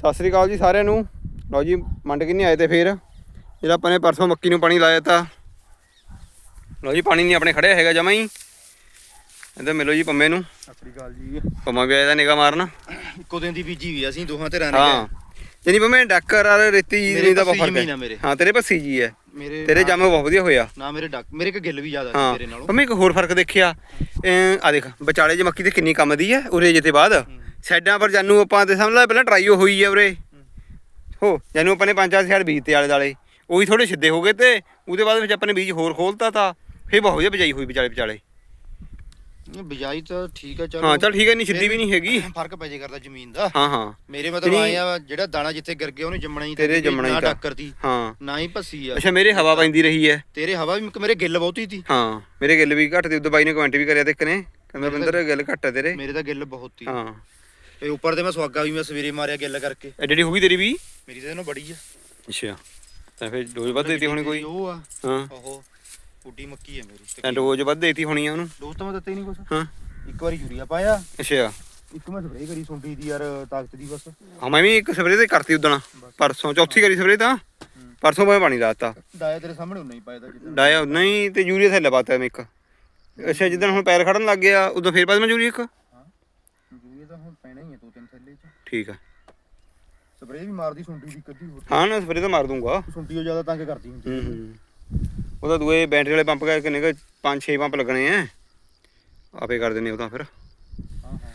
ਸਤਿ ਸ੍ਰੀ ਅਕਾਲ ਜੀ ਸਾਰਿਆਂ ਨੂੰ। ਲਓ ਜੀ ਮੰਡ ਕਿੰਨੇ ਆਏ ਤੇ ਫੇਰ। ਜਿਹੜਾ ਆਪਾਂ ਨੇ ਪਰਸੋਂ ਮੱਕੀ ਨੂੰ ਪਾਣੀ ਲਾਇਆ ਤਾ। ਲਓ ਜੀ ਪਾਣੀ ਨਹੀਂ ਆਪਣੇ ਖੜਿਆ ਹੈਗਾ ਜਮਾ ਹੀ। ਇੱਧਰ ਮਿਲੋ ਜੀ ਪੰਮੇ ਨੂੰ। ਸਤਿ ਸ੍ਰੀ ਅਕਾਲ ਜੀ। ਪੰਮਾ ਵੀ ਆਇਆ ਦਾ ਨਿਗਾ ਮਾਰਨ। ਇੱਕੋ ਦਿਨ ਦੀ ਬੀਜੀ ਵੀ ਅਸੀਂ ਦੋਹਾਂ ਧਿਰਾਂ ਨੇ। ਹਾਂ। ਜਾਨੀ ਪੰਮੇ ਡੱਕਰ ਆ ਰੇਤੀ ਜੀ ਮੇਰੇ ਨਹੀਂ ਦਾ ਫ਼ਰਕ ਜ਼ਮੀਨ ਹੈ। ਤੇਰੇ ਪੱਸੀ ਜੀ ਹੈ। ਤੇਰੇ ਜੰਮ ਬਹੁਤ ਵਧੀਆ ਹੋਇਆ ਨਾ ਮੇਰੇ ਡੱਕ ਮੇਰੇ ਕੋ ਗਿੱਲ ਵੀ ਜ਼ਿਆਦਾ ਸੀ ਤੇਰੇ ਨਾਲੋਂ। ਪੰਮੇ ਇੱਕ ਹੋਰ ਫ਼ਰਕ ਦੇਖਿਆ। ਆ ਦੇਖ ਵਿਚਾਲੇ ਜੇ ਮੱਕੀ ਤੇ ਕਿੰਨੀ ਕੰਮ ਦੀ ਹੈ ਉਰੇ ਜੇ ਤੇ ਬਾਅਦ ਸਾਈਡਾਂ ਪਰ ਜਾਨੂੰ ਆਪਾਂ ਤੇ ਸਮਝ ਲੈ ਪਹਿਲਾਂ ਟਰਾਈਓ ਹੋਈ ਹੈ ਉਰੇ। ਹੋ ਜਾਨੂੰ ਆਪਾਂ ਨੇ ਪੰਜ ਚਾਰ ਸਿਆੜ ਬੀਜ ਤੇ ਆਲੇ ਦਾਲੇ ਉਹੀ ਥੋੜੇ ਸਿੱਧੇ ਹੋ ਗਏ ਤੇ ਉਹਦੇ ਬਾਅਦ ਵਿੱਚ ਆਪਾਂ ਨੇ ਬੀਜ ਹੋਰ ਖੋਲਤਾ ਤਾਂ ਫੇਰ ਬਹੁਤ ਵਧੀਆ ਬਿਜਾਈ ਹੋਈ ਵਿਚਾਲੇ ਵਿਚਾਲੇ। ਬਿਜਾਈ ਤਾਂ ਠੀਕ ਆ ਚਲੋ। ਹਾਂ ਚੱਲ ਠੀਕ ਹੈ ਨਹੀਂ ਸਿੱਧੀ ਵੀ ਨਹੀਂ ਹੈਗੀ। ਫ਼ਰਕ ਪੈ ਜੇ ਕਰਦਾ ਜ਼ਮੀਨ ਦਾ। ਹਾਂ ਹਾਂ। ਮੇਰੇ ਮਤਲਬ ਆਏ ਆ ਜਿਹੜਾ ਦਾਣਾ ਜਿੱਥੇ ਗਿਰ ਗਿਆ ਉਹਨੇ ਜੰਮਣਾ ਹੀ ਤੇਰੇ ਜੰਮਣਾ ਹੀ। ਡੱਕਰ ਦੀ ਹਾਂ। ਨਾ ਹੀ ਭੱਸੀ ਆ। ਅੱਛਾ ਮੇਰੇ ਹਵਾ ਪੈਂਦੀ ਰਹੀ ਹੈ ਤੇਰੇ ਹਵਾ ਵੀ ਮੇਰੇ ਗਿੱਲ ਬਹੁਤੀ ਸੀ। ਹਾਂ ਮੇਰੇ ਗਿੱਲ ਵੀ ਘੱਟ ਤੇ ਉਦੋਂ ਬਾਈ ਨੇ ਕਮੈਂਟ ਵੀ ਕਰਿਆ ਤੇ ਇੱਕ ਨੇ। ਕਹਿੰਦਾ ਬਿੰਦਰ ਗਿੱਲ ਘੱਟ ਹੈ ਤੇਰੇ। ਮੇਰੇ ਤਾਂ ਗਿੱਲ ਬਹੁਤ ਸੀ। ਹਾਂ। ਤੇ ਉੱਪਰ ਤੇ ਮੈਂ ਸਵਾਗਾ ਵੀ ਮੈਂ ਸਵੇਰੇ ਮਾਰਿਆ ਗਿੱਲ ਕਰਕੇ। ਐਡੀ ਹੋ ਗਈ ਤੇਰੀ ਵੀ? ਮੇਰੀ ਤਾਂ ਇਹਨੂੰ ਬੜੀ ਆ। ਅੱਛਾ। ਤਾਂ ਫਿਰ ਡੋਜ਼ ਵੱਧ ਦੇਤੀ ਹੋਣੀ ਕੋਈ? ਉਹ ਆ। ਹਾਂ। ਉਹ ਉੱਡੀ ਮੱਕੀ ਆ ਮੇਰੀ। ਤਾਂ ਡੋਜ਼ ਵੱਧ ਦੇਤੀ ਹੋਣੀ ਆ ਉਹਨੂੰ? ਦੋਸਤ ਮੈਂ ਦਿੱਤੇ ਨਹੀਂ ਕੁਛ। ਹਾਂ। ਇੱਕ ਵਾਰੀ ਯੂਰੀਆ ਪਾਇਆ। ਅੱਛਾ। ਇੱਕ ਮੈਂ ਸਪਰੇਅ ਕਰੀ ਸੁੰਡੀ ਦੀ ਯਾਰ ਤਾਕਤ ਦੀ ਬਸ। ਹਾਂ ਮੈਂ ਵੀ ਇੱਕ ਸਪਰੇਅ ਤੇ ਕਰਤੀ ਉਦਣ। ਪਰਸੋਂ ਚੌਥੀ ਕਰੀ ਸਪਰੇਅ ਤਾਂ। ਪਰਸੋਂ ਮੈਂ ਪਾਣੀ ਲਾਤਾ। ਡਾਇਆ ਤੇਰੇ ਸਾਹਮਣੇ ਉਨਾ ਹੀ ਪਾਇਆ ਤਾਂ ਜਿੱਦਾਂ। ਡਾਇਆ ਨਹੀਂ ਤੇ ਯੂਰੀਆ ਥੱਲੇ ਪਾਤਾ ਮੈਂ ਇੱਕ। ਅੱਛਾ ਜਿੱਦਣ ਹੁਣ ਪੈਰ ਖੜਨ ਲੱਗ ਗਿਆ ਉਦੋਂ ਫੇਰ ਬਾਅਦ ਮੈਂ ਯੂਰੀਆ ਇੱਕ ਹਾਂ ਯੂਰੀਆ ਤਾਂ ਹੁਣ ਪੈਣਾ ਹੀ ਹੈ ਦੋ ਤਿੰਨ ਥੈਲੇ ਚ ਠੀਕ ਆ। ਸਪਰੇਅ ਵੀ ਮਾਰਦੀ ਸੁੰਡੀ ਦੀ ਕੱਢੀ ਹੋਰ। ਹਾਂ ਨਾ ਸਪਰੇਅ ਤਾਂ ਮਾਰ ਦੂੰਗਾ। ਸੁੰਡੀ ਉਹ ਜ਼ਿਆਦਾ ਤੰਗ ਕਰਦੀ ਹੁੰਦੀ ਹੂੰ ਹੂੰ। ਉਹਦਾ ਦੂਏ ਬੈਟਰੀ ਵਾਲੇ ਪੰਪ ਕਾ ਕਿੰਨੇ ਕੁ ਪੰਜ ਛੇ ਪੰਪ ਲੱਗਣੇ ਆ। ਆਪੇ ਕਰ ਦਿੰਨੇ ਉਹ ਤਾਂ ਫਿਰ। ਹਾਂ ਹਾਂ।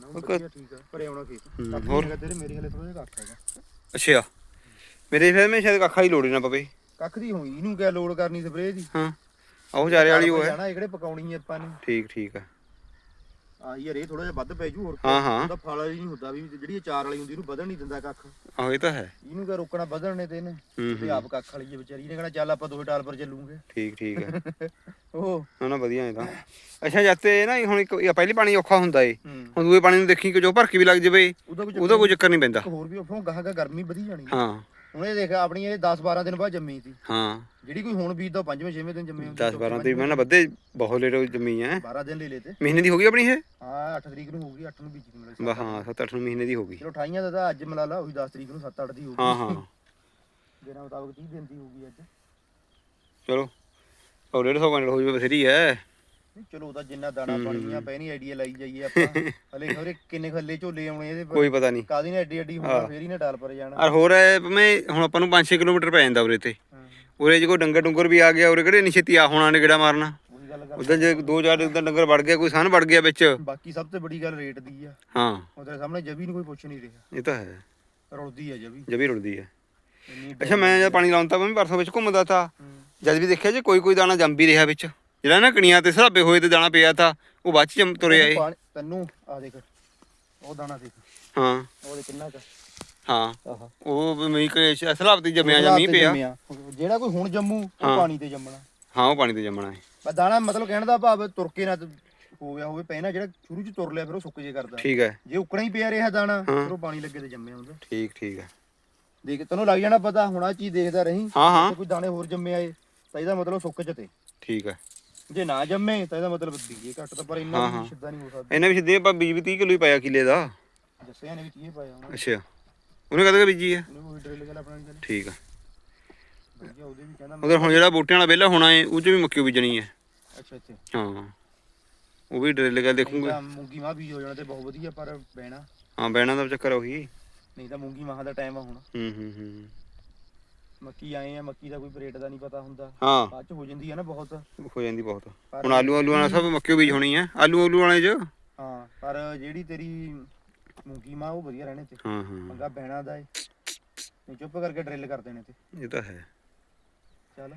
ਨਾ ਉਹ ਉਹ ਵਧੀਆ ਠੀਕ ਆ ਭਰੇ ਆਉਣਾ ਖੇਤ। ਹੂੰ, ਕੱਖ ਹੋਰ? ਹੋਰ ਤੇਰੇ ਮੇਰੇ ਹਲੇ ਥੋੜਾ ਜਿਹਾ ਕੱਖ ਹੈਗਾ। ਅੱਛਾ। ਮੇਰੇ ਫਿਰ ਮੈਂ ਸ਼ਾਇਦ ਕੱਖਾ ਹੀ ਲੋੜ ਨਾ ਪਵੇ। ਕੱਖ ਦੀ ਹੋਈ ਇਹਨੂੰ ਕਿਆ ਲੋਡ ਕਰਨੀ ਸਪਰੇਅ ਦੀ? ਹਾਂ। ਆਹੋ ਚਾਰੇ ਵਾਲੀ ਉਹ ਹੈ। ਜਾਣਾ ਇਹ ਕਿਹੜੇ ਪਕਾਉਣੀ ਹੈ ਆਪਾਂ ਨੇ। ਠੀਕ ਠੀਕ ਆ। ਆ ਯਾਰ ਇਹ ਥੋੜਾ ਜਿਹਾ ਵੱਧ ਪੈ ਜੂ ਹੋਰ ਹਾਂ, ਹਾਂ। ਉਹਦਾ ਫਲ ਹੀ ਨਹੀਂ ਹੁੰਦਾ ਵੀ ਜਿਹੜੀ ਇਹ ਚਾਰ ਵਾਲੀ ਹੁੰਦੀ ਇਹਨੂੰ ਵਧਣ ਨਹੀਂ ਦਿੰਦਾ ਕੱਖ। ਆਹੋ ਇਹ ਤਾਂ ਹੈ। ਇਹਨੂੰ ਕਿਆ ਰੋਕਣਾ ਵਧਣ ਨੇ ਤੇ ਇਹਨੇ? ਹੂੰ ਤੇ ਆਪ ਕੱਖ ਵਾਲੀ ਹੈ ਵਿਚਾਰੀ ਇਹਨੇ ਕਹਣਾ ਚੱਲ ਆਪਾਂ ਦੋਹੇ ਟਾਲ ਪਰ ਚੱਲੂਗੇ। ਠੀਕ ਠੀਕ ਹੈ। ਉਹ। ਨਾ ਨਾ ਵਧੀਆ ਇਹ ਤਾਂ। ਅੱਛਾ ਜੱਤੇ ਨਾ ਹੁਣ ਇੱਕ ਇਹ ਪਹਿਲੀ ਪਾਣੀ ਔਖਾ ਹੁੰਦਾ ਏ। ਹੂੰ। ਹੁਣ ਦੂਏ ਪਾਣੀ ਨੂੰ ਦੇਖੀ ਕਿ ਜੋ ਭਰਕੀ ਵੀ ਲੱਗ ਜਵੇ ਉਹਦਾ ਕੋਈ ਉਹਦਾ ਕੋਈ ਚੱਕਰ ਨਹੀਂ ਪੈਂਦਾ। ਹੋਰ ਵੀ ਉਫੋਂ ਗਾਹ ਗਾ ਗਰਮੀ ਵਧੀ ਜਾਣੀ ਹੈ। ਹਾਂ। ਹੁਣ ਇਹ ਦੇਖ ਆਪਣੀ ਇਹ 10 12 ਦਿਨ ਬਾਅਦ ਜੰਮੀ ਸੀ। ਹਾਂ। ਜਿਹੜੀ ਕੋਈ ਹੁਣ ਬੀਜਦਾ ਪੰਜਵੇਂ ਛੇਵੇਂ ਦਿਨ ਜੰਮੀ ਹੁੰਦੀ 10 12 ਤੇ ਮੈਂ ਨਾ ਵੱਧੇ ਬਹੁਤ ਲੇਟ ਜੰਮੀ ਐ। 12 ਦਿਨ ਲੈ ਲਏ ਤੇ। ਮਹੀਨੇ ਦੀ ਹੋ ਗਈ ਆਪਣੀ ਇਹ? ਹਾਂ 8 ਤਰੀਕ ਨੂੰ ਹੋਊਗੀ 8 ਨੂੰ ਬੀਜੀ ਦੀ ਮਿਲੇ ਬਾ ਹਾਂ 7 8 ਮਹੀਨੇ ਦੀ ਹੋ ਗਈ। ਚਲੋ 28 ਦਾ ਤਾਂ ਅੱਜ ਮਿਲਾ ਲਾ ਉਹੀ 10 ਤਰੀਕ ਨੂੰ 7 8 ਦੀ ਹੋਊਗੀ ਹਾਂ ਹਾਂ। ਦਿਨਾਂ ਮੁਤਾਬਕ 30 ਦਿਨ ਦੀ ਹੋਊਗੀ ਅੱਜ। ਚਲੋ। ਉਹ 150 ਕੁਇੰਟਲ ਹੋ ਜਵੇ ਬਥੇਰੀ ਐ। ਚਲੋ ਉਹਦਾ ਜਿੰਨਾ ਦਾਣਾ ਪਾਣੀ ਆ ਪੈਣੀ ਆਈਡੀਆ ਲਾਈ ਜਾਈਏ ਆਪਾਂ। ਹਲੇ ਹੋਰੇ ਕਿੰਨੇ ਖੱਲੇ ਝੋਲੇ ਆਉਣੇ ਇਹਦੇ ਪਰ ਕੋਈ ਪਤਾ ਨਹੀਂ। ਕਾਦੀ ਨੇ ਐਡੀ ਐਡੀ ਹੋਣਾ ਫੇਰ ਹੀ ਨਾ ਡਾਲ ਪਰ ਜਾਣਾ। ਔਰ ਹੋਰ ਐ ਮੈਂ ਹੁਣ ਆਪਾਂ ਨੂੰ 5-6 ਕਿਲੋਮੀਟਰ ਪੈ ਜਾਂਦਾ ਉਰੇ ਤੇ। ਉਰੇ ਜੇ ਕੋਈ ਡੰਗਰ ਡੁੰਗਰ ਵੀ ਆ ਗਿਆ ਉਰੇ ਕਿਹੜੇ ਨਹੀਂ ਛੇਤੀ ਆ ਹੋਣਾ ਨੇ ਗੇੜਾ ਮਾਰਨਾ ਉਦੋਂ ਜੇ ਦੋ ਚਾਰ ਉਦੋਂ ਡੰਗਰ ਵੜ ਗਿਆ ਕੋਈ ਸਨ ਵੜ ਗਿਆ ਵਿੱਚ। ਬਾਕੀ ਸਭ ਤੋਂ ਵੱਡੀ ਗੱਲ ਰੇਟ ਦੀ ਆ। ਹਾਂ। ਉਹਦੇ ਸਾਹਮਣੇ ਜਬੀ ਨੂੰ ਕੋਈ ਪੁੱਛ ਨਹੀਂ ਰਿਹਾ। ਇਹ ਤਾਂ ਹੈ। ਰੁਲਦੀ ਆ ਜਬੀ। ਜਬੀ ਹੈ ਇੰਨੀ ਅੱਛਾ ਮੈਂ ਜਦ ਪਾਣੀ ਲਾਉਂਦਾ ਮੈਂ ਪਰਸੋਂ ਵਿੱਚ ਘੁੰਮਦਾ ਤਾ। ਜਦ ਵੀ ਦੇਖਿਆ ਜੇ ਕੋਈ ਕੋਈ ਦਾਣਾ ਜੰਮ ਵੀ ਰਿਹਾ ਵਿੱਚ। ਜਿਹੜਾ ਨਾ ਕਣੀਆਂ ਤੇ ਸਰਾਬੇ ਹੋਏ ਤੇ ਦਾਣਾ ਪਿਆ ਤਾ ਉਹ ਬਾਅਦ ਚ ਜੰਮ ਤੁਰਿਆ ਏ ਪਾਣੀ- ਤੈਨੂੰ ਆ ਦੇਖ ਉਹ ਦਾਣਾ ਦੇਖ। ਹਾਂ। ਉਹਦੇ ਕਿੰਨਾ ਕ। ਹਾਂ। ਆਹਾ। ਉਹ ਮੀਂਹ ਕੇ ਸਰਾਬ ਤੇ ਜੰਮਿਆ ਜਾਂ ਮੀਂਹ ਪਿਆ। ਜਿਹੜਾ ਕੋਈ ਹੁਣ ਜੰਮੂ ਹਾਂ। ਉਹ ਪਾਣੀ ਤੇ ਜੰਮਣਾ। ਹਾਂ ਉਹ ਪਾਣੀ ਤੇ ਜੰਮਣਾ ਹੈ। ਬਸ ਦਾਣਾ ਮਤਲਬ ਕਹਿਣ ਦਾ ਭਾਵ ਤੁਰ ਕੇ ਨਾ ਹੋ ਗਿਆ ਹੋਵੇ ਪਹਿਲਾਂ ਜਿਹੜਾ ਸ਼ੁਰੂ ਚ ਤੁਰ ਲਿਆ ਫਿਰ ਉਹ ਸੁੱਕ ਜੇ ਕਰਦਾ। ਠੀਕ ਹੈ। ਜੇ ਉਕਣਾ ਹੀ ਪਿਆ ਰਿਹਾ ਦਾਣਾ ਹਾਂ। ਫਿਰ ਉਹ ਪਾਣੀ ਲੱਗੇ ਤੇ ਜੰਮਿਆ ਹੁੰਦਾ। ਠੀਕ ਠੀਕ ਹੈ। ਦੇਖ ਤੈਨੂੰ ਲੱਗ ਜਾਣਾ ਪਤਾ ਹੁਣ ਆਹ ਚੀਜ਼ ਦੇਖਦਾ ਰਹੀਂ। ਹਾਂ ਹਾਂ। ਜੇ ਕੋਈ ਦਾਣੇ ਹੋਰ ਜੰਮੇ ਆਏ ਤਾਂ ਇਹਦਾ ਮਤਲਬ ਸੁੱਕ ਚ ਤੇ। ਠੀਕ ਹੈ। ਜੇ ਨਾ ਜੰਮੇ ਤਾਂ ਇਹਦਾ ਮਤਲਬ ਬੀਜੇ ਘੱਟ ਤਾਂ ਪਰ ਇੰਨਾ ਵੀ। ਸਿੱਧਾ ਨਹੀਂ ਹੋ ਸਕਦਾ। ਇਹਨੇ ਵੀ ਸਿੱਧੇ ਆਪਾਂ ਬੀਜ ਵੀ 30 ਕਿਲੋ ਹੀ ਪਾਇਆ ਕਿਲੇ ਦਾ। ਦੱਸਿਆ ਨੇ ਵੀ ਕੀ ਪਾਇਆ ਹੁਣ। ਅੱਛਾ। ਉਹਨੇ ਕਦੇ ਬੀਜੀ ਹੈ ਉਹਨੇ ਡਰਿਲ ਕਰ ਆਪਣਾ ਚੱਲ ਠੀਕ ਵਧੀਆ ਉਹਦੇ ਵੀ ਕਹਿੰਦਾ ਉਧਰ ਹੁਣ ਜਿਹੜਾ ਬੂਟਿਆਂ ਵਾਲਾ ਵਿਹਲਾ ਹੋਣਾ ਹੈ ਉਹ ਚ ਵੀ ਮੱਕੀ ਬੀਜਣੀ ਹੈ ਅੱਛਾ ਅੱਛਾ। ਹਾਂ। ਉਹ ਵੀ ਡਰਿੱਲ ਕਰ ਦੇਖੂਗੇ। ਮੂੰਗੀ ਮਾਹ ਬੀਜ ਹੋ ਜਾਣਾ ਤੇ ਬਹੁਤ ਵਧੀਆ ਪਰ ਬਹਿਣਾ। ਹਾਂ ਬੈਣਾ ਦਾ ਚੱਕਰ ਉਹੀ। ਨਹੀਂ ਤਾਂ ਮੂੰਗੀ ਮਾਹ ਦਾ ਟਾਈਮ ਆ ਹੁਣ। ਹੂੰ ਹੂੰ ਹੂੰ। ਮੱਕੀ ਆਏ ਆ ਮੱਕੀ ਦਾ ਕੋਈ ਰੇਟ ਦਾ ਨਹੀਂ ਪਤਾ ਹੁੰਦਾ। ਹਾਂ। ਬਾਅਦ ਚ ਹੋ ਜਾਂਦੀ ਹੈ ਨਾ ਬਹੁਤ। ਹੋ ਜਾਂਦੀ ਬਹੁਤ। ਹੁਣ ਆਲੂ ਆਲੂ ਵਾਲਾ ਸਭ ਮੱਕੀ ਬੀਜ ਹੋਣੀ ਹੈ ਆਲੂ ਆਲੂ ਵਾਲੇ ਚ? ਹਾਂ ਪਰ ਜਿਹੜੀ ਤੇਰੀ ਮੂੰਗੀ ਮਾਹ ਉਹ ਵਧੀਆ ਰਹਿਣੇ ਤੇ। ਹਾਂ ਹਾਂ। ਪੰਗਾ ਬਹਿਣਾ ਦਾ ਏ। ਨਹੀਂ ਚੁੱਪ ਕਰਕੇ ਡਰਿਲ ਕਰ ਦੇਣੇ ਤੇ। ਇਹ ਤਾਂ ਹੈ। ਚੱਲ।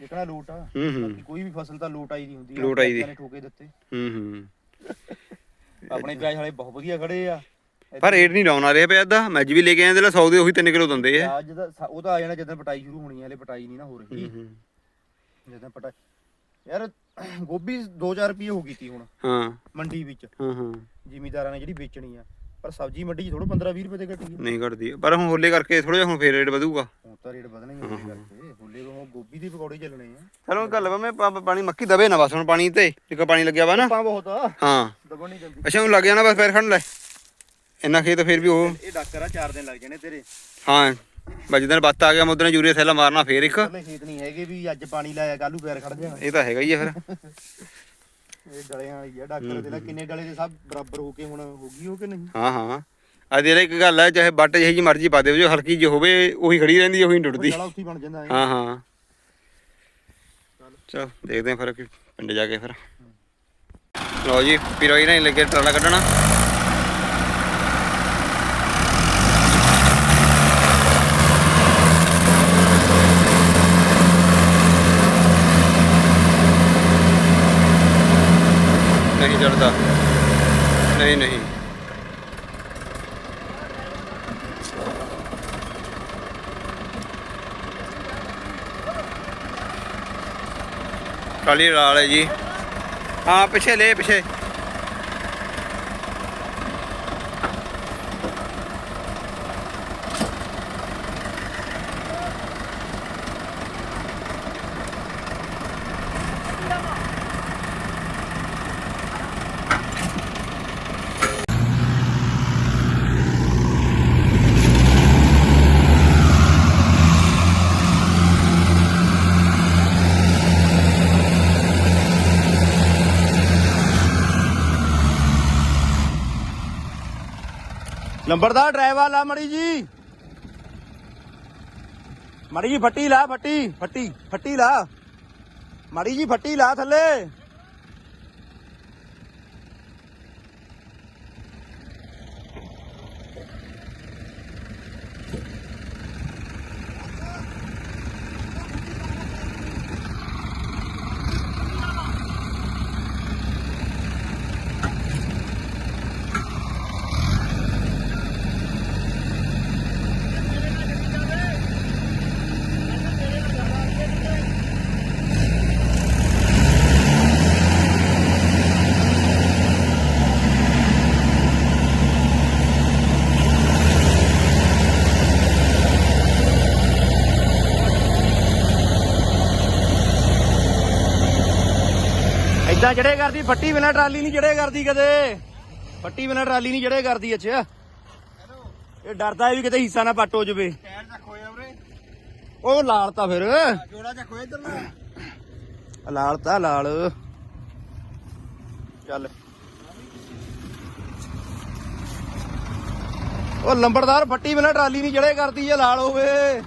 ਜਿਕਣਾ ਲੋਟ ਆ। ਹੂੰ ਹੂੰ। ਬਾਕੀ ਕੋਈ ਵੀ ਫਸਲ ਤਾਂ ਲੋਟ ਆਈ ਦੀ ਹੁੰਦੀ ਲੋਟ ਆਈ ਦੀ। ਠੋਕੇ ਦਿੱਤੇ। ਹੂੰ ਹੂੰ। ਆਪਣੇ ਪਿਆਜ਼ ਵਾਲੇ ਬਹੁਤ ਵਧੀਆ ਖੜੇ ਆ। ਪਰ ਰੇਟ ਨਹੀਂ ਡਾਊਨ ਆ ਰਿਹਾ ਪਿਆ ਦਾ ਮੈਂ ਅੱਜ ਵੀ ਲੈ ਕੇ ਆਇਆ ਤੇ 100 ਦੇ ਉਹੀ 3 ਕਿਲੋ ਦਿੰਦੇ ਆ ਪਿਆਜ਼ ਦਾ ਸਾ- ਉਹ ਤਾਂ ਆ ਜਾਣਾ ਜਦੋਂ ਪਟਾਈ ਸ਼ੁਰੂ ਹੋਣੀ ਆ ਹਲੇ ਪਟਾਈ ਨਹੀਂ ਨਾ ਹੋ ਰਹੀ। ਹੂੰ ਜਦੋਂ ਪਟਾਈ ਯਾਰ ਗੋਭੀ 2000 ਰੁਪਏ ਹੋ ਗਈ ਤੀ ਹੁਣ ਹਾਂ। ਮੰਡੀ ਵਿੱਚ। ਹਾਂ ਹਾਂ। ਜ਼ਿਮੀਦਾਰਾਂ ਨੇ ਜਿਹੜੀ ਵੇਚਣੀ ਆ। ਪਰ ਸਬਜ਼ੀ ਮੰਡੀ 'ਚ ਥੋੜਾ 15 20 ਰੁਪਏ ਤੇ ਘਟੀ ਆ। ਨਹੀਂ ਘਟਦੀ। ਪਰ ਹੁਣ ਹੋਲੇ ਕਰਕੇ ਥੋੜਾ ਜਿਹਾ ਹੁਣ ਫੇਰ ਰੇਟ ਵਧੂਗਾ। ਹੁਣ ਤਾਂ ਰੇਟ ਵਧਣਾ ਹੀ ਹੋਲੇ ਕਰਕੇ। ਹੋਲੇ ਉਹ ਗੋਭੀ ਦੇ ਪਕੌੜੇ ਚੱਲਣੇ ਆ। ਚਲੋ ਗੱਲ ਵਾ ਮੈਂ ਪਾ- ਪਾਣੀ ਮੱਕੀ ਦਵੇ ਨਾ ਬਸ ਹੁਣ ਪਾਣੀ ਤੇ ਇੱਕ ਪਾਣੀ ਲੱਗਿਆ ਵਾ ਨਾ। ਪਾ ਬਹੁਤ ਆ। ਹਾਂ। ਨਹੀਂ ਜਾਂਦੀ ਅੱਛਾ ਹੁਣ ਲੱਗ ਜਾਣਾ ਬਸ ਫੇਰ ਖੜਨ ਲੈ। ਇੰਨਾ ਖੇਤ ਫਿਰ ਵੀ ਉਹ ਇਹ ਡਾਕਰ ਆ 4 ਦਿਨ ਲੱਗ ਜਾਣੇ ਤੇਰੇ। ਹਾਂ ਬਜਦਨ ਬੱਤ ਆ ਗਿਆ ਮੁੱਦਨ ਯੂਰੀਆ ਥੈਲਾ ਮਾਰਨਾ ਫੇਰ ਇੱਕ। ਪਹਿਲੇ ਖੇਤ ਨਹੀਂ ਹੈਗੇ ਵੀ ਅੱਜ ਪਾਣੀ ਲਾਇਆ ਕੱਲੂ ਪੈਰ ਖੜ ਜਾਣਾ। ਇਹ ਤਾਂ ਹੈਗਾ ਹੀ ਆ ਫਿਰ। ਇਹ ਡਲਿਆਂ ਵਾਲੀ ਆ ਡਾਕਰ ਦੇ ਨਾਲ ਕਿੰਨੇ ਡਲੇ ਦੇ ਸਭ ਬਰਾਬਰ ਹੋ ਕੇ ਹੁਣ ਹੋ ਗਈ ਹੋ ਕਿ ਨਹੀਂ? ਹਾਂ ਹਾਂ। ਅੱਜ ਇਹ ਇੱਕ ਗੱਲ ਹੈ ਚਾਹੇ ਬੱਟ ਜਿਹੀ ਜੀ ਮਰਜ਼ੀ ਪਾ ਦਿਓ ਜੋ ਹਲਕੀ ਜਿਹੀ ਹੋਵੇ ਉਹੀ ਖੜੀ ਰਹਿੰਦੀ ਉਹੀ ਨੀ ਟੁੱਟਦੀ। ਡਲਾ ਉੱਥੇ ਹੀ ਬਣ ਜਾਂਦਾ ਹੈ ਹਾਂ ਹਾਂ। ਚਲ ਦੇਖਦੇ ਹਾਂ ਫਿਰ ਕਿ ਪਿੰਡ ਜਾ ਕੇ ਫਿਰ। ਲਓ ਜੀ ਪਿਰੋਈ ਨਹੀਂ ਲੱਗੇ ਟਰਾਲਾ ਕੱਢਣਾ। ਨਹੀਂ ਚੜਦਾ। ਨਹੀਂ ਨਹੀਂ। ਕਾਲੀ ਲਾਲ ਹੈ ਜੀ। ਹਾਂ ਪਿੱਛੇ ਲੈ ਪਿੱਛੇ। ਨੰਬਰਦਾਰ ਡਰਾਈਵਰ ਲਾ ਮੜੀ ਜੀ। ਮੜੀ ਜੀ ਫੱਟੀ ਲਾ, ਫੱਟੀ ਫੱਟੀ ਫੱਟੀ ਲਾ। ਮੜੀ ਜੀ ਫੱਟੀ ਲਾ ਥੱਲੇ। ਏਦਾਂ ਜੜੇ ਕਰਦੀ ਫੱਟੀ ਬਿਨਾ ਟਰਾਲੀ ਨਹੀਂ ਜੜੇ ਕਰਦੀ ਕਦੇ। ਫੱਟੀ ਬਿਨਾ ਟਰਾਲੀ ਨਹੀਂ ਜੜੇ ਕਰਦੀ ਅੱਛਾ ਇਹ ਡਰਦਾ ਵੀ ਕਿਤੇ ਹਿੱਸਾ ਨਾ ਪੱਟ ਹੋ ਜਵੇ। ਟਾਇਰ ਚੱਕ ਹੋਇਆ ਉਰੇ। ਉਹ ਲਾਲ ਤਾਂ ਫਿਰ ਜੋੜਾ ਚੱਕ ਹੋਇਆ ਇਧਰ ਨੂੰ। ਲਾਲ ਤਾਂ ਲਾਲ। ਚੱਲ। ਉਹ ਲੰਬੜਦਾਰ ਫੱਟੀ ਬਿਨਾ ਟਰਾਲੀ ਨਹੀਂ ਜੜੇ ਕਰਦੀ ਜੇ ਲਾਲ ਹੋਵੇ।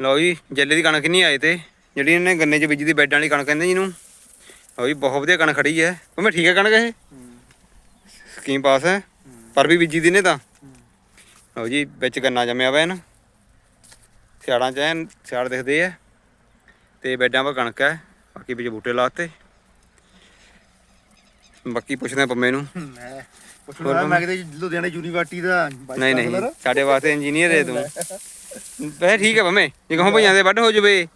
ਲਓ ਜੀ ਜੱਲੇ ਦੀ ਕਣਕ ਨਹੀਂ ਆਏ ਤੇ? ਜਿਹੜੀ ਇਹਨੇ ਗੰਨੇ 'ਚ ਬੀਜੀ ਦੀ ਬੈਡਾਂ ਵਾਲੀ ਕਣਕ ਕਹਿੰਦੇ ਜਿਹਨੂੰ। ਲਓ ਜੀ ਬਹੁਤ ਵਧੀਆ ਕਣਕ ਖੜੀ ਹੈ। ਉਹ ਮੈਂ ਠੀਕ ਹੈ ਕਣਕ ਇਹ? ਸਕੀਮ ਪਾਸ ਹੈ। ਪਰ ਵੀ ਬੀਜੀ ਦੀ ਨੇ ਤਾਂ। ਲਓ ਜੀ ਵਿੱਚ ਗੰਨਾ ਜੰਮਿਆ ਵਾ ਇਹਨਾਂ। ਸਿਆੜਾਂ 'ਚ ਐਨ ਸਿਆੜ ਦਿਖਦੇ ਆ। ਤੇ ਬੈਡਾਂ 'ਪਰ ਕਣਕ ਹੈ। ਬਾਕੀ ਵਿੱਚ ਬੂਟੇ ਲਾਤੇ। ਬਾਕੀ ਪੁੱਛਦੇ ਪੰਮੇ ਨੂੰ। ਮੈਂ ਪੁੱਛਣਾ ਮੈਂ ਕਿਤੇ ਲੁਧਿਆਣਾ ਯੂਨੀਵਰਸਿਟੀ ਦਾ ਨਹੀਂ ਨਹੀਂ। ਸਾਡੇ ਵਾਸਤੇ ਇੰਜੀਨੀਅਰ ਹੈ ਤੂੰ। ਵੈਸੇ ਠੀਕ ਹੈ ਪੰਮੇ ਜੇ ਕਹੋ ਭਈਆਂ ਦੇ ਵੱਢ ਹੋ ਜਵੇ।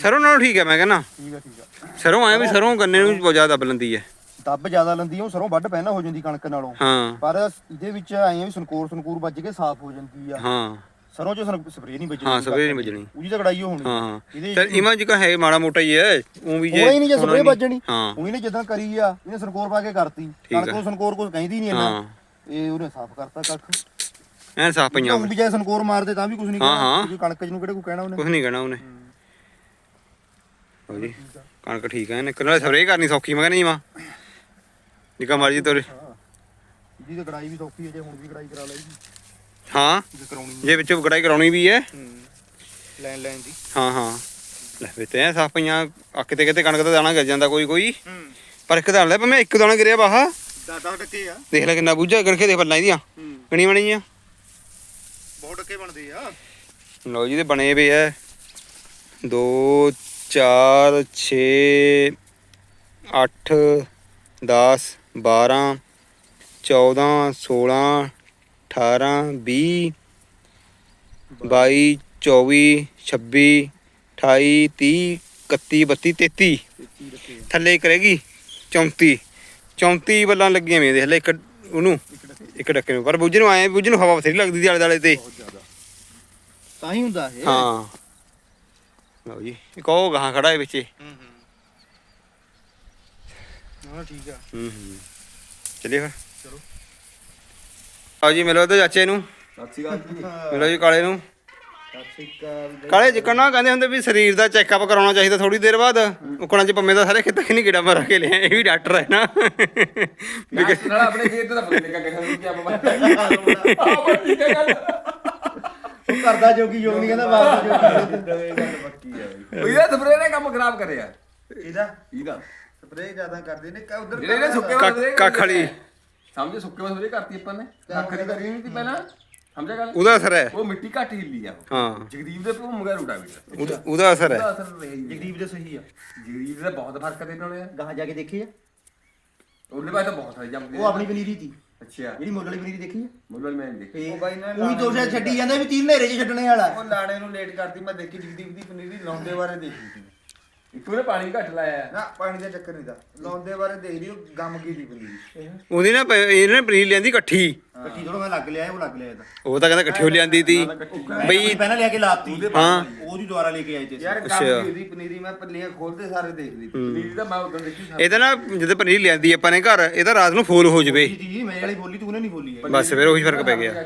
ਸਰੋਂ ਨਾਲੋਂ ਠੀਕ ਹੈ ਮੈਂ ਕਹਿੰਦਾ। ਠੀਕ ਠੀਕ ਸਰੋਂ ਆਇਆ ਵੀ ਸਰੋਂ ਗੰਨੇ ਨੂੰ ਬਹੁਤ ਜ਼ਿਆਦਾ ਦਬ ਲੈਂਦੀ ਹੈ ਦੱਬ ਜ਼ਿਆਦਾ ਲੰਦੀ ਉਹ ਸਰੋਂ ਵੱਢ ਪਹਿਲਾਂ ਹੋ ਜਾਂਦੀ ਕਣਕ ਨਾਲੋਂ। ਹਾਂ। ਪਰ ਇਹਦੇ ਵਿੱਚ ਆਏ ਵੀ ਸੰਕੋਰ ਸੰਕੂਰ ਵੱਜ ਕੇ ਸਾਫ਼ ਹੋ ਜਾਂਦੀ ਆ। ਹਾਂ। ਸਰੋਂ ਚ ਸਪਰੇਅ ਨਹੀਂ ਵੱਜਣੀ ਹਾਂ ਸਵੇਰੇ ਨਹੀਂ ਵੱਜਣੀ। ਉਹਦੀ ਤਾਂ ਕੜਾਈ ਹੋਣੀ। ਹਾਂ ਇਹਦੇ ਇਮਾਂ ਜੀ ਕਾ ਹੈ ਮਾੜਾ ਮੋਟਾ ਹੀ ਹੈ ਉਹ ਵੀ ਹੋਣਾ ਹੀ ਨਹੀਂ ਜੇ ਸਪਰੇਅ। ਵੱਜਣੀ। ਹਾਂ। ਉਹਨੇ ਨੇ ਜਿੱਦਾਂ ਕਰੀ ਆ ਇਹਨੇ ਸੰਕੋਰ ਪਾ ਕੇ ਕਰਤੀ। ਕਣਕ ਨੂੰ ਸੰਕੋਰ ਕੁਝ ਕਹਿੰਦੀ ਨਹੀਂ ਇਹਨਾਂ। ਇਹ ਉਹਨੇ ਸਾਫ਼ ਕਰਤਾ ਕੱਖ। ਐਨ ਸਾਫ਼ ਪਈਆਂ ਉਹ ਵੀ ਜੇ ਸੰਕੋਰ ਮਾਰਦੇ ਤਾਂ ਵੀ ਕੁਝ ਨਹੀਂ ਹਾਂ, ਹਾਂ। ਕਿਉਂਕਿ ਕਣਕ ਚ ਨੂੰ ਕਿਹੜੇ ਕੋ ਕਹਿਣਾ ਉਹਨੇ। ਕੁਝ ਨਹੀਂ ਕਹਿਣਾ ਉਹਨੇ। ਹੋ ਜੀ ਕਣਕ ਠੀਕ ਹੈ ਨਿਕਲ ਨਾਲ ਸਪਰੇਅ ਕਰਨੀ ਸੌਖੀ ਮੈਂ ਕਹਿੰਦਾ ਜੀ ਮਾਂ। ਜਿੱਕਾ ਮਰਜ਼ੀ ਤੋਰੇ। ਇਹਦੀ ਤਾਂ ਕੜਾਈ ਵੀ ਸੌਖੀ ਹੈ ਜੇ ਹੁਣ ਵੀ ਕੜਾਈ ਕਰਾ ਲਈ ਹਾਂ ਜੇ ਕਰਾਉਣੀ ਜੇ ਵਿੱਚ ਗੜਾਈ ਕਰਾਉਣੀ ਵੀ ਹੈ। ਲੈਣ ਲੈਣ ਦੀ। ਹਾਂ ਹਾਂ। ਲੈ ਵੇ ਤੇ ਸਾਫ਼ ਪਈਆਂ ਆ ਕਿਤੇ ਕਿਤੇ ਕਣਕ ਦਾ ਦਾਣਾ ਗਿਰ ਜਾਂਦਾ ਕੋਈ ਕੋਈ। ਹੂੰ। ਪਰ ਇੱਕ ਦਾਣਾ ਲੈ ਭਾਵੇਂ ਇੱਕ ਦਾਣਾ ਗਿਰਿਆ ਬਾਹਾ ਦਾਦਾ ਟੱਕੇ ਆ। ਦੇਖ ਲੈ ਕਿੰਨਾ ਬੂਝਾ ਕਰਕੇ ਦੇਖ ਪੱਲਾਂ ਇਹਦੀਆਂ। ਹੂੰ। ਬਣੀ ਆ ਬਹੁਤ ਟੱਕੇ ਬਣਦੇ ਆ। ਲਓ ਜੀ ਤੇ ਬਣੇ ਪਏ ਐ 2 4 6 8 10 12 14 16 18 20 22 24 26 28 30 31 32 33 30 ਟੱਕੇ ਆ। ਥੱਲੇ ਗਈ 34 34 ਬੱਲਾਂ ਲੱਗੀਆਂ ਵੀ ਦੇਖ ਲੈ ਇੱਕ ਉਹਨੂੰ। ਇੱਕ ਡੱਕੇ ਨੂੰ ਪਰ ਬੁੱਝ ਨੂੰ ਆਏ ਬੁੱਝ ਨੂੰ ਹਵਾ ਬਥੇਰੀ ਲੱਗਦੀ ਸੀ ਆਲੇ ਦੁਆਲੇ ਤੇ। ਬਹੁਤ ਜ਼ਿਆਦਾ। ਤਾਂ ਹੀ ਹੁੰਦਾ ਇਹ। ਹਾਂ। ਲਓ ਜੀ ਇੱਕ ਉਹ ਗਾਹਾਂ ਖੜਾ ਹੈ ਵਿੱਚ। ਹੂੰ ਹੂੰ। ਹਾਂ ਠੀਕ ਆ। ਹੂੰ ਹੂੰ। ਚੱਲੀਏ ਫਿਰ। ਚਲੋ। ਆਓ ਜੀ ਮਿਲੋ ਤੇ ਚਾਚੇ ਨੂੰ। ਸਤਿ ਸ਼੍ਰੀ ਅਕਾਲ ਜੀ। ਮਿਲੋ ਜੀ ਕਾਲੇ ਨੂੰ। ਸਤਿ ਸ਼੍ਰੀ ਅਕਾਲ ਕਾਲੇ ਜਿੱਕਣਾ ਕਹਿੰਦੇ ਹੁੰਦੇ ਵੀ ਸਰੀਰ ਦਾ ਚੈੱਕਅਪ ਕਰਾਉਣਾ ਚਾਹੀਦਾ ਥੋੜੀ ਦੇਰ ਬਾਅਦ। ਉਕਣਾ ਚ ਪੰਮੇ ਦਾ ਸਾਰੇ ਖੇਤਾਂ ਨਹੀਂ ਕੀੜਾ ਮਾਰ ਕੇ ਲਿਆ ਇਹ ਵੀ ਡਾਕਟਰ ਹੈ ਨਾ। ਵੀ ਕਿ- ਨਾਲ ਆਪਣੇ ਖੇਤ ਦਾ ਪਤਾ ਨਹੀਂ ਕਿੱਥੇ ਨੂੰ ਕੀ ਆਪਾਂ ਆਪਾਂ ਠੀਕ ਹੈ ਗੱਲ ਉਹ ਕਰਦਾ ਜੋਗੀ ਜੋਗ ਨਹੀਂ ਕਹਿੰਦਾ ਬਾਪ ਜੋਗੀ ਗੱਲ ਪੱਕੀ ਹੈ ਬਈ। ਇਹ ਸਪਰੇ ਨੇ ਕੰਮ ਖਰਾਬ ਕਰਿਆ। ਇਹਦਾ? ਇਹਦਾ। ਸਪਰੇ ਜ਼ਿਆਦਾ ਕਰਦੇ ਨੇ ਉਧਰ ਜਿਹੜੇ ਨੇ ਸੁੱਕੇ ਕੱਖ- ਵਾਲੇ ਕੱਖ ਵਾਲੀ। ਸਮਝੇ ਸੁੱਕੇ ਵਾਲੇ ਕਰਤੀ ਆਪਾਂ ਨੇ? ਕੱਖ ਦੀ ਕਰੀ ਨਹੀਂ ਸੀ ਪਹਿਲਾਂ। ਸਮਝਿਆ ਗੱਲ? ਉਹਦਾ ਅਸਰ ਹੈ। ਉਹ ਮਿੱਟੀ ਘੱਟ ਹਿੱਲੀ ਆ ਉਹ। ਹਾਂ। ਜਗਦੀਪ ਦੇ ਭੂਮ ਗਿਆ ਰੂਟਾ ਵੀ ਉਹਦਾ- ਉਹਦਾ ਅਸਰ ਹੈ। ਉਹਦਾ ਅਸਰ ਰਹੀ ਜਗਦੀਪ ਜਗਦੀਪ ਦੇ ਸਹੀ ਆ। ਜਗਦੀਪ ਦਾ ਬਹੁਤ ਫ਼ਰਕ ਦੇ ਨਾਲ ਯਾਰ। ਗਾਹਾਂ ਜਾ ਕੇ ਦੇਖੀ ਆ। ਉਹਦੇ ਬਾਅਦ ਤਾਂ ਬਹੁਤ ਸਾਰੀ ਜੰਮ ਉਹ ਆਪਣੀ ਪਨੀਰੀ ਸੀ ਅੱਛਾ। ਜਿਹੜੀ ਮੁੱਢ ਵਾਲੀ ਪਨੀਰੀ ਦੇਖੀ ਆ। ਮੁੱਲ ਮੈਂ ਦੇਖੀ। ਤੇ ਉਹ ਬਾਈ ਨੇ ਉਹੀ ਸ਼ਾਇਦ ਛੱਡੀ ਜਾਂਦਾ ਵੀ ਤੀਰ ਹਨੇਰੇ 'ਚ ਛੱਡਣੇ ਵਾਲਾ। ਉਹ ਲਾੜੇ ਨੂੰ ਲੇਟ ਕਰਦੀ ਮੈਂ ਦੇਖੀ ਜਗਦੀਪ ਦੀ ਪਨੀਰੀ ਲਾਉਂਦੇ ਬਾਰੇ ਦੇਖੀ ਸੀ। ਇੱਕ ਉਹਨੇ ਪਾਣੀ ਘੱਟ ਲਾਇਆ। ਨਾ ਪਾਣੀ ਦਾ ਚੱਕਰ ਨਹੀਂ ਦਾ। ਲਾਉਂਦੇ ਬਾਰੇ ਦੇਖਦੀ ਉਹ ਗਮ ਗਈ ਦੀ ਪਨੀਰੀ। ਉਹਦੀ ਨਾ ਪ- ਇਹਨੇ ਪਨੀਰ ਲਿਆਂਦੀ ਇਕੱਠੀ। ਕੱਟੀ ਥੋੜਾ ਮੈਂ ਲੱਗ ਲਿਆ ਉਹ ਲੱਗ ਲਿਆ ਇਹਦਾ। ਉਹ ਤਾਂ ਕਹਿੰਦਾ ਇਕੱਠੀ ਹੋ ਲਿਆਂਦੀ ਤੀ ਬਈ ਪਹਿਲਾਂ ਲਿਆ ਕੇ ਲਾਤੀ। ਹਾਂ। ਉਹਦੀ ਦੁਬਾਰਾ ਲੈ ਕੇ ਆਏ ਤੇ। ਯਾਰ ਅੱਛਾ। ਗਮ ਦੀ ਪਨੀਰੀ ਮੈਂ ਪੱਲੀਆਂ ਖੋਲਦੇ ਸਾਰੇ ਦੇਖਦੀ। ਪਨੀਰ ਤਾਂ ਮੈਂ ਉਦੋਂ ਦੇਖੀ। ਇਹਦਾ ਨਾ ਜਦੋਂ ਪਨੀਰ ਲਿਆਂਦੀ ਆਪਾਂ ਨੇ ਘਰ ਇਹ ਤਾਂ ਰਾਤ ਨੂੰ ਫੂਲ ਹੋ ਜਵੇ। ਜੀ ਜੀ ਮੇਰੇ ਵਾਲੀ ਬੋਲੀ ਤੂੰ ਉਹਨੇ ਨਹੀਂ ਬੋਲੀ। ਹੈ ਬਸ ਫਿਰ ਉਹੀ ਫ਼ਰਕ ਪੈ ਗਿਆ।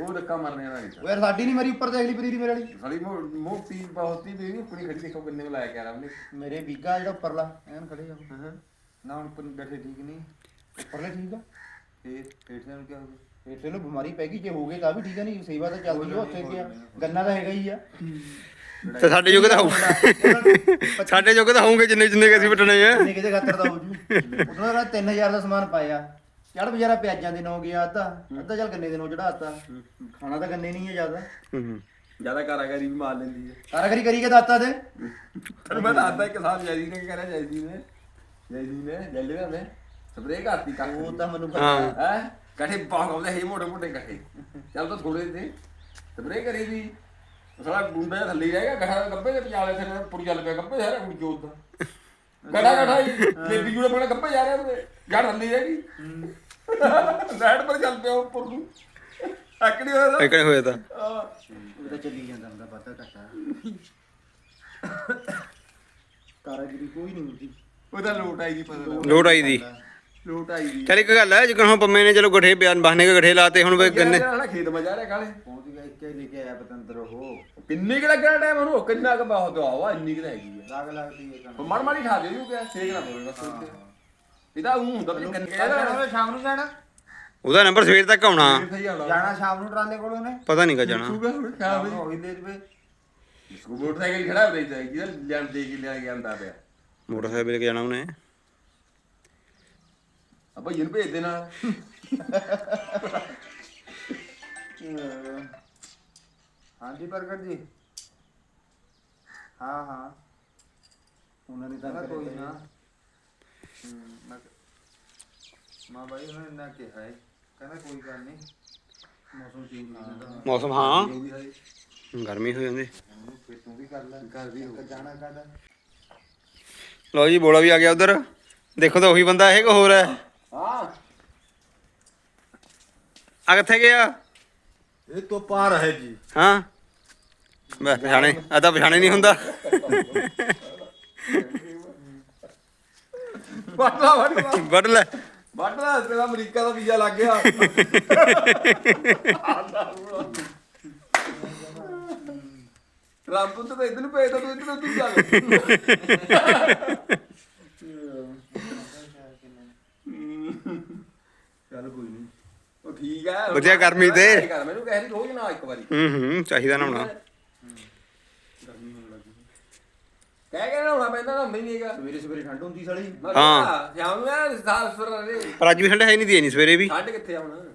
ਉਹ ਧੱਕਾ ਮਾਰਨੇ ਵਾਲਾ ਨਹੀਂ ਉਹ ਯਾਰ ਸਾਡੀ ਨਹੀਂ ਮਰੀ ਉੱਪਰ ਦੇਖ ਲਈ ਪਨੀਰੀ ਮੇਰੇ ਵਾਲੀ। ਸਾਲੀ ਮੋਟੀ ਬਹੁਤ ਹੀ ਵੀ ਕੁੜੀ ਖੜੀ ਦੇਖੋ ਕਿੰਨੇ ਲਾਇਆ ਗਿਆ ਉਹਨੇ ਮੇਰੇ ਬੀਗਾ ਜਿਹੜਾ ਉੱਪਰਲਾ ਐਨ ਖੜੇ ਆ। ਨਾ ਹੁਣ ਪਨ ਬੈਠੇ ਠੀਕ ਨਹੀਂ। ਉੱਪਰਲਾ ਠੀਕ ਆ? ਫੇਰ ਫੇਰ ਨੂੰ ਕੀ ਹੋ ਗਿਆ? ਨੂੰ ਬਿਮਾਰੀ ਪੈ ਗਈ ਜੇ ਹੋ ਗਏ ਤਾਂ ਵੀ ਠੀਕ ਆ ਨਹੀਂ ਸੇਵਾ ਤਾਂ ਚੱਲਦੀ ਆ ਉੱਥੇ ਗਿਆ ਗੰਨਾ ਤਾਂ ਹੈਗਾ ਹੀ ਆ। ਤੇ ਸਾਡੇ ਜੋਗੇ ਤਾਂ ਹੋਊ। ਸਾਡੇ ਜੋਗੇ ਤਾਂ ਹੋਊਗੇ ਜਿੰਨੇ ਜਿੰਨੇ ਕਿ ਅਸੀਂ ਵਟਣੇ ਆ। ਕਿਤੇ ਖਾਤਰ ਦਾ ਹੋ ਜੂ। ਉਹਨਾਂ ਦਾ 3000 ਦਾ ਸਮਾਨ ਪਾਇਆ। ਚੜ ਬਜਾਰਾ ਪਿਆਜ਼ਾਂ ਦੇ ਨੋ ਗਿਆ ਅੱਧਾ? ਅੱਧਾ ਚੱਲ ਗੰਨੇ ਦੇ ਨੋ ਚੜਾਤਾ ਖਾਣਾ ਤਾਂ ਗੰਨੇ ਨਹੀਂ ਹੈ ਜ਼ਿਆਦਾ। ਹੂੰ ਜ਼ਿਆਦਾ ਕਾਰਾਗਰੀ ਵੀ ਮਾਰ ਲੈਂਦੀ ਹੈ ਕਾਰਾਗਰੀ ਕਰੀ ਕੇ ਦਾਤਾ ਤੇ? ਤੈਨੂੰ ਮੈਂ ਦੱਸਦਾ ਇੱਕ ਸਾਲ ਜੈਦੀ ਨੇ ਕਰਿਆ? ਜੈਦੀ ਨੇ ਜੈਦੀ ਨੇ ਜੈਲੇ ਨੇ ਸਪਰੇ ਕਰਤੀ ਕੱਖ ਉਹ ਤਾਂ ਮੈਨੂੰ ਪਤਾ ਹੈ। ਕਠੇ ਬਹੁਤ ਆਉਂਦੇ ਹੈ ਮੋਟੇ ਮੋਟੇ ਕਠੇ। ਚੱਲ ਤਾਂ ਥੋੜੇ ਤੇ ਸਪਰੇ ਕਰੀ ਦੀ ਸਾਲਾ ਗੁੰਡਾ ਥੱਲੇ ਹੀ ਰਹਿ ਗਿਆ ਗੱਬੇ ਦੇ ਪਜਾਲੇ ਫਿਰ ਪੁਰ ਚੱਲ ਪਿਆ ਗੱਬੇ ਸਾਰਾ ਕੁਝ ਜੋਤ ਦਾ। ਗਠਾ ਗਠਾ ਹੀ ਬੇਬੀ ਜੂੜਾ ਗੱਬੇ ਜਾ ਰਿਹਾ ਉਹਦੇ। ਜੜ ਥੱਲੇ ਹੀ ਹੈਗੀ ਲੈਟ ਪਰ ਚੱਲ ਪਿਆ ਉੱਪਰ ਨੂੰ। ਆਕੜੀ ਹੋਇਆ ਤਾਂ। ਇਕਣੇ ਹੋਇਆ ਤਾਂ। ਉਹ ਤਾਂ ਚੱਲੀ ਜਾਂਦਾ ਹੁੰਦਾ ਪਤਾ ਘਟਾ। ਕਾਰਾਗਰੀ ਕੋਈ ਨਹੀਂ ਹੁੰਦੀ। ਉਹਦਾ ਲੋਟ ਆਈ ਦੀ ਪਤਾ ਲੋੜ ਆਈ ਦੀ। ਲੋਟ ਆਈ ਦੀ ਚੱਲ ਇੱਕ ਗੱਲ ਹੈ ਜਿਕਣ ਹੁਣ ਪੰਮੇ ਨੇ ਚਲੋ ਗਠੇ ਬਿਆਨ ਬਹਾਨੇ ਕੇ ਗਠੇ ਲਾਤੇ ਹੁਣ ਵੇ ਗੰਨੇ ਗੰਨੇ ਖੇਤ ਮਾ ਜਾ ਰਿਹਾ ਕਾਲੇ ਪਹੁੰਚ ਗਿਆ ਇੱਕੇ ਲੈ ਕੇ ਆਇਆ ਪਤੰਦਰ ਉਹ। ਕਿੰਨੇ ਕਿ ਲੱਗਣਾ ਟਾਈਮ ਉਹਨੂੰ? ਕਿੰਨਾ ਕੁ ਬਹੁਤ ਆਵਾ ਇੰਨੀ ਕਿ ਤਾਂ ਹੈਗੀ ਆ। ਲਾਗ ਲੱਗਦੀ ਹੈ ਉਹ ਮੜ ਮਾੜੀ ਠਾ ਦੇ ਜੂ ਕਿਆ ਸੇਕ ਨਾ ਪਵੇ ਬਸ ਉੱਤੇ ਇਹਦਾ ਉਹ ਹੁੰਦਾ ਵੀ ਕੰਨੇ ਜਾਣਾ ਸ਼ਾਮ ਨੂੰ ਜਾਣਾ? ਉਹਦਾ ਨੰਬਰ ਸਵੇਰ ਤੱਕ ਆਉਣਾ। ਸਹੀ ਆਉਣਾ। ਜਾਣਾ ਸ਼ਾਮ ਨੂੰ ਟਰਾਲੇ ਕੋਲ ਉਹਨੇ? ਪਤਾ ਨਹੀਂ ਕਾ ਜਾਣਾ। ਸੂਗਾ ਹੁਣ ਖਾ ਬਈ ਉਹੀ ਦੇ ਜਵੇ। ਮੋਟਰਸਾਈਕਲ ਖੜਾ ਹੋ ਰਹੀ ਜਿਹਦਾ ਲੈਣ ਦੇ ਕੇ ਲਿਆ ਗਿਆ ਆਂਦਾ ਪਿਆ। ਮੋਟਰਸਾਈਕਲ ਲੈ ਕੇ ਜਾਣਾ ਉਹਨੇ। ਆਪਾਂ ਇਹਨੂੰ ਭੇਜ ਦੇ ਨਾਲ ਹਾਂਜੀ ਪ੍ਰਗਟ ਜੀ। ਹਾਂ ਹਾਂ। ਉਹਨਾਂ ਨੇ ਤਾਂ ਕਹਿੰਦਾ ਕੋਈ ਨਾ। ਹੂੰ, ਮੈਂ ਮਾਂ ਬਾਈ ਉਹਨੇ ਇੰਨਾ ਕਿਹਾ ਹੈ ਕਹਿੰਦਾ ਕੋਈ ਗੱਲ ਨਹੀਂ ਮੌਸਮ ਚੇਂਜ ਹੋ। ਜਾਂਦਾ ਮੌਸਮ ਹਾਂ। ਜੋ ਵੀ ਹੈ ਗਰਮੀ ਹੋ ਜਾਂਦੀ। ਉਹਨੂੰ ਫਿਰ ਤੂੰ ਵੀ ਕਰ ਲੈ। ਕਰ ਵੀ ਜਾਣਾ ਕਾਦਾ ਲਓ ਜੀ ਬੋਲਾ ਵੀ ਆ ਗਿਆ ਉਧਰ। ਦੇਖੋ ਤਾਂ ਉਹੀ ਬੰਦਾ ਇਹ ਕੋ ਹੋਰ ਹੈ। ਹਾਂ। ਆ ਕਿੱਥੇ ਗਿਆ? ਇਹ ਤੋਂ ਪਾਰ ਹੈ ਜੀ। ਹਾਂ। ਬਸ ਪਛਾਣੇ। ਆ ਤਾਂ ਪਛਾਣੇ ਨਹੀਂ ਹੁੰਦਾ। ਵੱਟਲਾ ਵੱਟਲਾ ਵੱਢ ਲੈ ਤੇਰਾ ਅਮਰੀਕਾ ਦਾ ਵੀਜ਼ਾ ਲੱਗ ਗਿਆ। ਟਰੰਪ ਤਾਂ ਇਧਰ ਨੂੰ ਭੇਜਦਾ ਤੂੰ ਇਧਰ ਤੂੰ ਚੱਲ ਚੱਲ ਕੋਈ ਨਹੀਂ ਉਹ ਠੀਕ ਹੈ ਵਧੀਆ ਗਰਮੀ ਤੇ। ਮੈਨੂੰ ਕਹਿ ਰਹੀ ਰੋਜ਼ ਨਾ ਇੱਕ ਵਾਰੀ। ਹੂੰ ਹੂੰ ਚਾਹੀਦਾ ਨਾ ਹੋਣਾ। ਕਹਿ ਕੇ ਨਾ ਹੋਣਾ ਪੈਂਦਾ ਨਾ ਹੁੰਦਾ ਹੀ ਨਹੀਂ ਹੈਗਾ। ਸਵੇਰੇ ਸਵੇਰੇ ਠੰਡ ਹੁੰਦੀ ਸਾਲੀ। ਹਾਂ। ਸ਼ਾਮ ਨੂੰ ਯਾਰ ਸਾਲ ਸਰ ਰੇ ਪਰ ਅੱਜ ਵੀ ਠੰਡ ਹੈ ਨਹੀਂ ਦੀ ਨਹੀਂ ਸਵੇਰੇ ਵੀ। ਠੰਡ ਕਿੱਥੇ ਆ ਹੁਣ?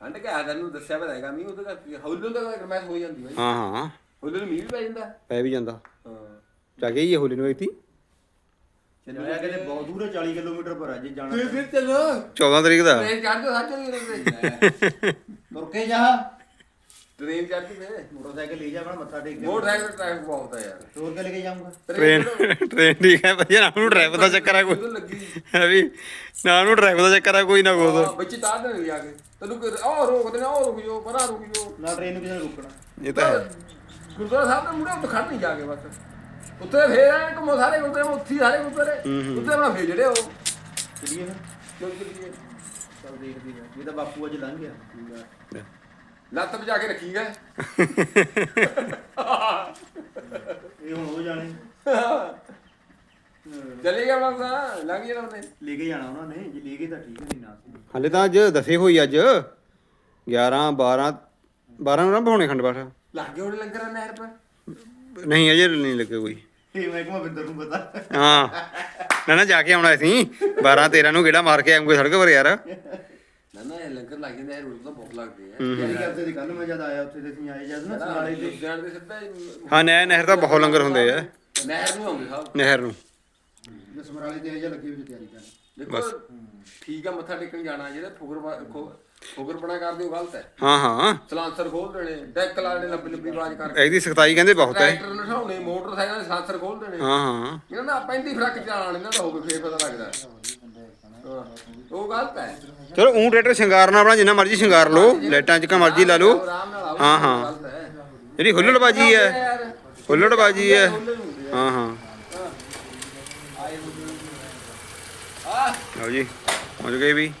ਠੰਡ ਕਿ ਆ ਤੈਨੂੰ ਦੱਸਿਆ ਪਤਾ ਹੈਗਾ ਮੀਂਹ ਉਹਦੇ ਕਰਕੇ। ਹੌਲੀ ਦਾ ਗਰਮੈਸ਼ ਹੋ ਜਾਂਦੀ ਬਾਈ। ਹਾਂ ਹਾਂ ਹੌਲੀ ਨੂੰ ਮੀਂਹ ਵੀ ਪੈ ਜਾਂਦਾ। ਪੈ ਵੀ ਜਾਂਦਾ। ਹਾਂ। ਜਾ ਕੇ ਹੀ ਹੋਲੀ ਨੂੰ ਇੱਥੇ ਚੱਲਿਆ ਕਿਤੇ ਬਹੁਤ ਦੂਰ ਹੈ 40 ਕਿਲੋਮੀਟਰ ਪਰ ਅੱਜ ਜਾਣਾ ਤੇ ਫਿਰ ਚਲੋ। 14 ਤਰੀਕ ਦਾ। ਟ੍ਰੇਨ ਚੜ੍ਹਦੇ ਸੱਚ ਨਹੀਂ ਰਹਿੰਦੇ। ਤੁਰ ਕੇ ਜਾ। ਤੇ ਮੋਟਰਸਾਈਕਲ ਲੈ ਜਾ ਆਪਣਾ ਮੱਥਾ ਟੇਕ ਕੇ। ਮੋਟਰਸਾਈਕਲ ਟ੍ਰੈਫਿਕ ਬਹੁਤ ਆ ਯਾਰ। ਤੋਰ ਕੇ ਲੈ ਕੇ ਜਾਊਂਗਾ। ਟ੍ਰੇਨ ਟ੍ਰੇਨ ਠੀਕ ਹੈ ਵਧੀਆ ਨਾ ਉਹਨੂੰ ਡਰਾਈਵਰ ਦਾ ਚੱਕਰ ਆ ਕੋਈ। ਲੱਗੀ। ਹੈ ਵੀ ਨਾ ਉਹਨੂੰ ਡਰਾਈਵਰ ਦਾ ਚੱਕਰ ਆ ਕੋਈ ਨਾ ਕੋਈ ਵਿੱਚ ਤਾਰ ਦੇਣਗੇ ਜਾ ਕੇ। ਤੈਨੂੰ ਕਿ ਉਹ ਰੋਕਦੇ ਨੇ ਉਹ ਰੁਕ ਜਾਓ ਪਰਾਂ ਰੁਕ ਜਾਓ। ਨਾ ਟ੍ਰੇਨ ਨੂੰ ਕਿਸੇ ਨੇ ਰੁਕਣਾ। ਇਹ ਤਾਂ ਹੈ। ਗੁਰਦੁਆਰਾ ਸਾਹਿਬ ਦੇ ਮੁੰਡੇ ਉੱਤੇ ਖੜ ਨਹੀਂ ਜਾ ਕੇ ਬਸ। ਉੱਤੇ ਫੇਰ ਆਏ ਘੁੰਮੋ ਸਾਰੇ ਉੱਤੇ ਉੱਥੀ ਸਾਰੇ ਉੱਤੇ ਹੂੰ, ਹੂੰ। ਉੱਤੇ ਬਣਾ ਫੇਰ ਜਿਹੜੇ ਉਹ। ਚਲੀਏ ਫਿਰ। ਚਲ ਚਲੀਏ। ਚੱਲ ਦੇਖਦੇ ਆ। ਇਹ ਤਾਂ ਬਾਪੂ ਅੱਜ ਲੰਘ ਗਿਆ। ਲੱਤ ਵਜਾ ਕੇ ਰੱਖੀ ਗਏ। ਇਹ ਹੁਣ ਹੋ ਜਾਣੇ। ਚਲੇ ਗਿਆ ਬੰਦਾ ਲੰਘ ਜਾਣਾ ਉਹਨੇ। ਲੈ ਕੇ ਜਾਣਾ ਉਹਨਾਂ ਨੇ ਜੇ ਲੈ ਗਏ ਤਾਂ ਠੀਕ ਹੈ ਨਹੀਂ ਨਾ। ਹਲੇ ਤਾਂ ਅੱਜ ਦਸੇ ਹੋਈ ਅੱਜ। 11 12 12 ਨੂੰ ਨਾ ਪਾਉਣੇ ਖੰਡ ਪਾਠ। ਲੱਗ ਗਏ ਉਹਨੇ ਲੰਗਰ ਨਹਿਰ ਪਰ? ਨਹੀਂ ਅਜੇ ਨਹੀਂ ਲੱਗੇ ਕੋਈ। ਇਹ ਮੈਂ ਕਿਹਾ ਬਿੰਦਰ ਨੂੰ ਪਤਾ। ਹਾਂ। ਨਾ ਨਾ ਜਾ ਕੇ ਆਉਣਾ ਸੀ 12 13 ਨੂੰ ਗੇੜਾ ਮਾਰ ਕੇ ਆਉਂਗੇ ਸੜਕ ਪਰ ਯਾਰ। ਨਾ ਨਾ ਇਹ ਲੰਗਰ ਲੱਗ ਜਾਂਦਾ ਨਹਿਰ ਤਾਂ ਬਹੁਤ ਲੱਗਦੇ ਆ। ਹੂੰ। ਜਿਹੜੀ ਕਰਦੇ ਦੀ ਕੱਲ ਮੈਂ ਜਦ ਆਇਆ ਉੱਥੇ ਤੇ ਅਸੀਂ ਆਏ ਜਦ ਨਾ ਨਾਲੇ ਤੇ ਲੁਧਿਆਣੇ ਦੇ ਸਿੱਧਾ ਹੀ ਹਾਂ ਨਹਿਰ ਨਹਿਰ ਤਾਂ ਬਹੁਤ ਲੰਗਰ ਹੁੰਦੇ ਆ। ਨਹਿਰ ਨੂੰ ਆਉਂਦੇ ਸਾਹਿਬ ਨਹਿਰ ਨੂੰ। ਸਮਰਾਲੇ ਤੇ ਆਇਆ ਲੱਗੇ ਵੀ ਤਿਆਰੀ ਕਰਨ। ਦੇਖੋ ਠੀਕ ਆ ਮੱਥਾ ਟੇਕਣ ਜਾਣਾ ਜਿਹੜਾ ਫੁਕਰ ਫੁਕਰ ਬਣਾ ਕਰਦੇ ਉਹ ਗਲਤ ਹੈ। ਹਾਂ ਹਾਂ। ਸਲਾਂਸਰ ਖੋਲ ਦੇਣੇ ਡੈਕ ਲਾਣੇ ਲੰਬੀ ਲੰਬੀ ਆਵਾਜ਼ ਕਰਕੇ। ਇਹਦੀ ਸਖਤਾਈ ਕਹਿੰਦੇ ਬਹੁਤ ਹੈ। ਟਰੈਕਟਰ ਨਠਾਉਣੇ ਮੋਟਰਸਾਈਕਲ ਦੇ ਸਲਾਂਸਰ ਖੋਲ ਦੇਣੇ। ਹਾਂ ਹਾਂ। ਇਹਨਾਂ ਦਾ ਪੈਂਦੀ ਫ਼ਰਕ ਚਲਾਣ ਇਹਨਾਂ ਦਾ ਹੋਵੇ ਫੇਰ ਪਤਾ ਲੱਗਦਾ। ਹਾਂ, ਉਹ ਗਲਤ ਹੈ। ਚਲੋ ਊਂ ਟਰੈਕਟਰ ਸ਼ਿੰਗਾਰਨਾ ਆਪਣਾ ਜਿੰਨਾ ਮਰਜ਼ੀ ਸ਼ਿੰਗਾਰ ਲਓ ਲਾਈਟਾਂ ਚ ਕਾ ਮਰਜ਼ੀ ਲਾ ਲਓ। ਆਰਾਮ ਨਾਲ ਆਓ ਹਾਂ, ਹਾਂ। ਗਲਤ ਹੈ। ਜਿਹੜੀ ਹੁੱਲੜਬਾਜੀ ਹੈ ਯਾਰ। ਹੁੱਲੜਬਾਜੀ ਹੈ। ਹਾਂ ਹਾਂ। ਆਏ ਹੁੰਦੇ ਆ ਲਓ ਜੀ ਪਹੁੰਚ ਗਏ ਵੀ।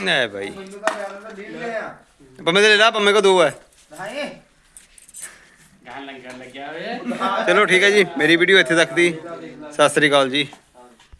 ਨਹੀਂ ਭਾਈ ਮੈਨੂੰ ਤਾਂ ਪਿਆਰ ਦਾ ਲੀਡ ਲਿਆ ਪੰਮੇ ਦੇ ਲੈ ਲਾ ਪੰਮੇ ਕੋ ਦੋ ਹੈ। ਨਹੀਂ ਚਲੋ ਠੀਕ ਹੈ ਜੀ ਮੇਰੀ ਵੀਡੀਓ ਇੱਥੇ ਤੱਕ ਦੀ। ਸਤਿ ਸ੍ਰੀ ਅਕਾਲ ਜੀ।